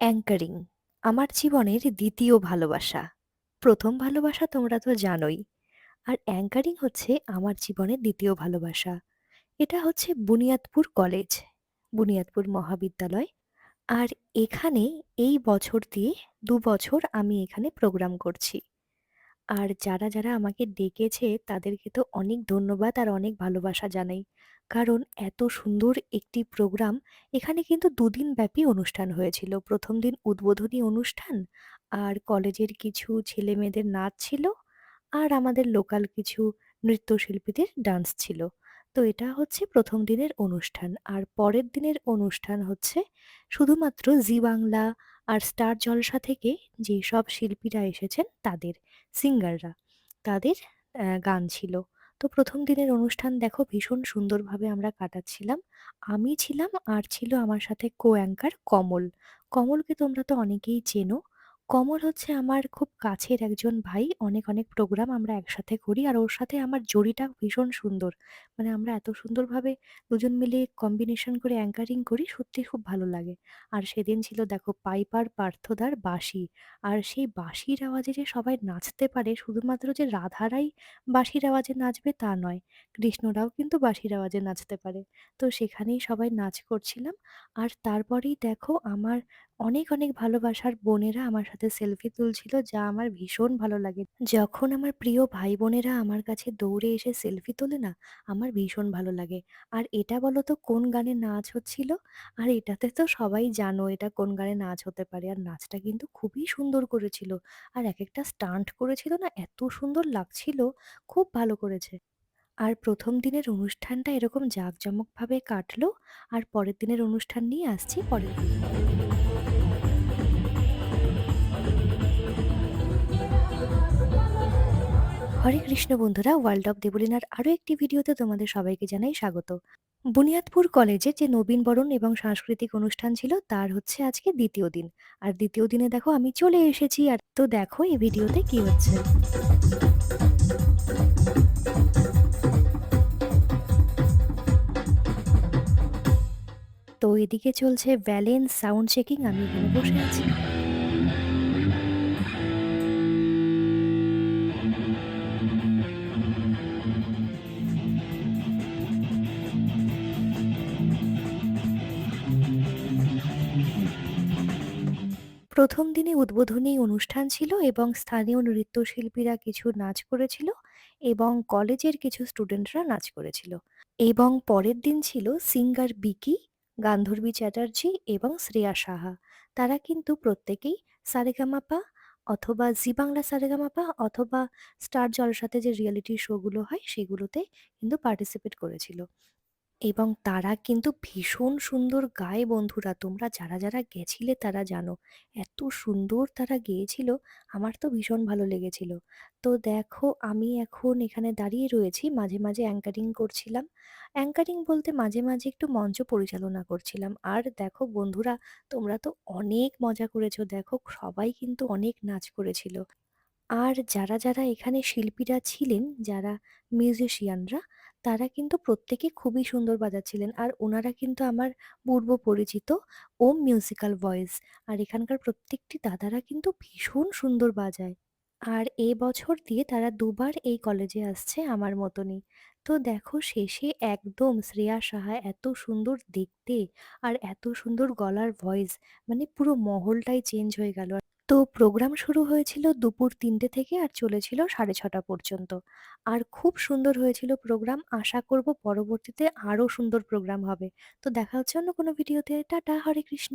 Anchoring আমার জীবনের দ্বিতীয় ভালোবাসা। প্রথম ভালোবাসা তোমরা তো জানোই। আর অ্যাঙ্কারিং হচ্ছে আমার জীবনের দ্বিতীয় ভালোবাসা। এটা হচ্ছে বুনিয়াদপুর কলেজ, বুনিয়াদপুর মহাবিদ্যালয়। আর এখানে এই বছর দিয়ে দু বছর আমি এখানে প্রোগ্রাম করছি। আর যারা, যারা আমাকে ডেকেছে তাদেরকে তো অনেক ধন্যবাদ আর অনেক ভালোবাসা জানাই। কারণ এত সুন্দর একটি প্রোগ্রাম এখানে কিন্তু দুদিন ব্যাপী অনুষ্ঠান হয়েছিল। ১ম দিন উদ্বোধনী অনুষ্ঠান আর কলেজের কিছু ছেলেমেয়েদের নাচ ছিল আর আমাদের লোকাল কিছু নৃত্যশিল্পীদের ডান্স ছিল। তো এটা হচ্ছে ১ম দিনের অনুষ্ঠান। আর পরের দিনের অনুষ্ঠান হচ্ছে শুধুমাত্র জি বাংলা আর স্টার জলসা থেকে যেসব শিল্পীরা এসেছেন তাদের, সিঙ্গাররা, তাদের গান ছিল। তো প্রথম দিনের অনুষ্ঠান দেখো ভীষণ সুন্দরভাবে আমরা কাটাচ্ছিলাম। আমি ছিলাম আর ছিল আমার সাথে কো-অ্যাঙ্কার কমল। কমলকে তোমরা তো অনেকেই চেনো। কমল হচ্ছে আমার খুব কাছের একজন ভাই। অনেক, অনেক প্রোগ্রাম আমরা একসাথে করি আর ওর সাথে আমার জড়িটা ভীষণ সুন্দর। মানে আমরা এত সুন্দরভাবে দুজন মিলে কম্বিনেশন করে অ্যাঙ্কারিং করি সত্যিই খুব ভালো লাগে। আর সেদিন ছিল দেখো পাইপার পার্থদার বাঁশি। আর সেই বাঁশির আওয়াজে যে সবাই নাচতে পারে শুধুমাত্র যে রাধারাই বাঁশির আওয়াজে নাচবে তা নয়। কৃষ্ণরাও কিন্তু বাঁশির আওয়াজে নাচতে পারে। তো সেখানেই সবাই নাচ করছিলাম। আর তারপরেই দেখো আমার অনেক, অনেক ভালোবাসার বোনেরা আমার সাথে সেলফি তুলছিল যা আমার ভীষণ ভালো লাগে। যখন আমার প্রিয় ভাই-বোনেরা আমার কাছে দৌড়ে এসে সেলফি তোলে না, আমার ভীষণ ভালো লাগে। আর এটা বলো তো কোন গানে নাচ হচ্ছিল? আর এটাতে তো সবাই জানো এটা কোন গানে নাচ হতে পারে। আর নাচটা কিন্তু খুবই সুন্দর করেছিল। আর একেকটা স্টান্ট করেছিল না এত সুন্দর লাগছিল, খুব ভালো করেছে। আর ১ম দিনের অনুষ্ঠানটা এরকম জাঁকজমকভাবে কাটলো। আর পরের দিনের অনুষ্ঠান নিয়ে আসছি পরের ভিডিওতে। হরে কৃষ্ণ বন্ধুরা ওয়ার্ল্ড অফ দেবলিনার আরও একটি ভিডিওতে তোমাদের সবাইকে জানাই স্বাগত। বুনিয়াদপুর কলেজে যে নবীনবরণ এবং সাংস্কৃতিক অনুষ্ঠান ছিল, তার হচ্ছে আজকে দ্বিতীয় দিন। আর দ্বিতীয় দিনে দেখো, আমি চলে এসেছি, আর তো দেখো এই ভিডিওতে কি হচ্ছে। তো এদিকে চলছে ভ্যালেন্স সাউন্ড চেকিং আমি এখানে বসে আছি। প্রথম দিনে উদ্বোধনী অনুষ্ঠান ছিল এবং স্থানীয় নৃত্যশিল্পীরা কিছু নাচ করেছিল এবং কলেজের কিছু স্টুডেন্টরা নাচ করেছিল। এবং পরের দিন ছিল সিঙ্গার বিকি, গান্ধর্বী চ্যাটার্জি এবং শ্রেয়া সাহা। তারা কিন্তু প্রত্যেকেই সারেগামাপা অথবা জি বাংলা সারেগামাপা অথবা স্টার জলসাতে যে রিয়েলিটি শোগুলো হয় সেগুলোতে কিন্তু পার্টিসিপেট করেছিল। এবং তারা কিন্তু ভীষণ সুন্দর গায় বন্ধুরা। তোমরা যারা, যারা গেছিলে তারা জানো। এত সুন্দর তারা গেয়েছিল, আমার তো ভীষণ ভালো লেগেছিল। তো দেখো আমি এখন এখানে দাঁড়িয়ে রয়েছি, মাঝে, মাঝে অ্যাঙ্কারিং করছিলাম। অ্যাঙ্কারিং বলতে মাঝে, মাঝে একটু মঞ্চ পরিচালনা করছিলাম। আর দেখো বন্ধুরা, তোমরা তো অনেক মজা করেছ। দেখো সবাই কিন্তু অনেক নাচ করেছিল। আর যারা, যারা এখানে শিল্পীরা ছিলেন, যারা মিউজিশিয়ানরা, তারা কিন্তু প্রত্যেকে খুবই সুন্দর বাজাচ্ছিলেন। আর ওনারা কিন্তু আমার পূর্ব পরিচিত ওম মিউজিক্যাল ভয়েস। আর এখানকার প্রত্যেকটি দাদারা কিন্তু ভীষণ সুন্দর বাজায়। আর এ বছর দিয়ে তারা দুবার এই কলেজে আসছে আমার মতনই। তো দেখো শেষে একদম শ্রেয়া সাহা এত সুন্দর দেখতে আর এত সুন্দর গলার ভয়েস মানে পুরো মহলটাই চেঞ্জ হয়ে গেল। তো প্রোগ্রাম শুরু হয়েছিল দুপুর তিনটে থেকে আর চলেছিল ৬:৩০ পর্যন্ত। আর খুব সুন্দর হয়েছিল প্রোগ্রাম। আশা করব পরবর্তীতে আরও সুন্দর প্রোগ্রাম হবে। তো দেখা হচ্ছে অন্য কোনো ভিডিওতে। টাটা, হরে কৃষ্ণ।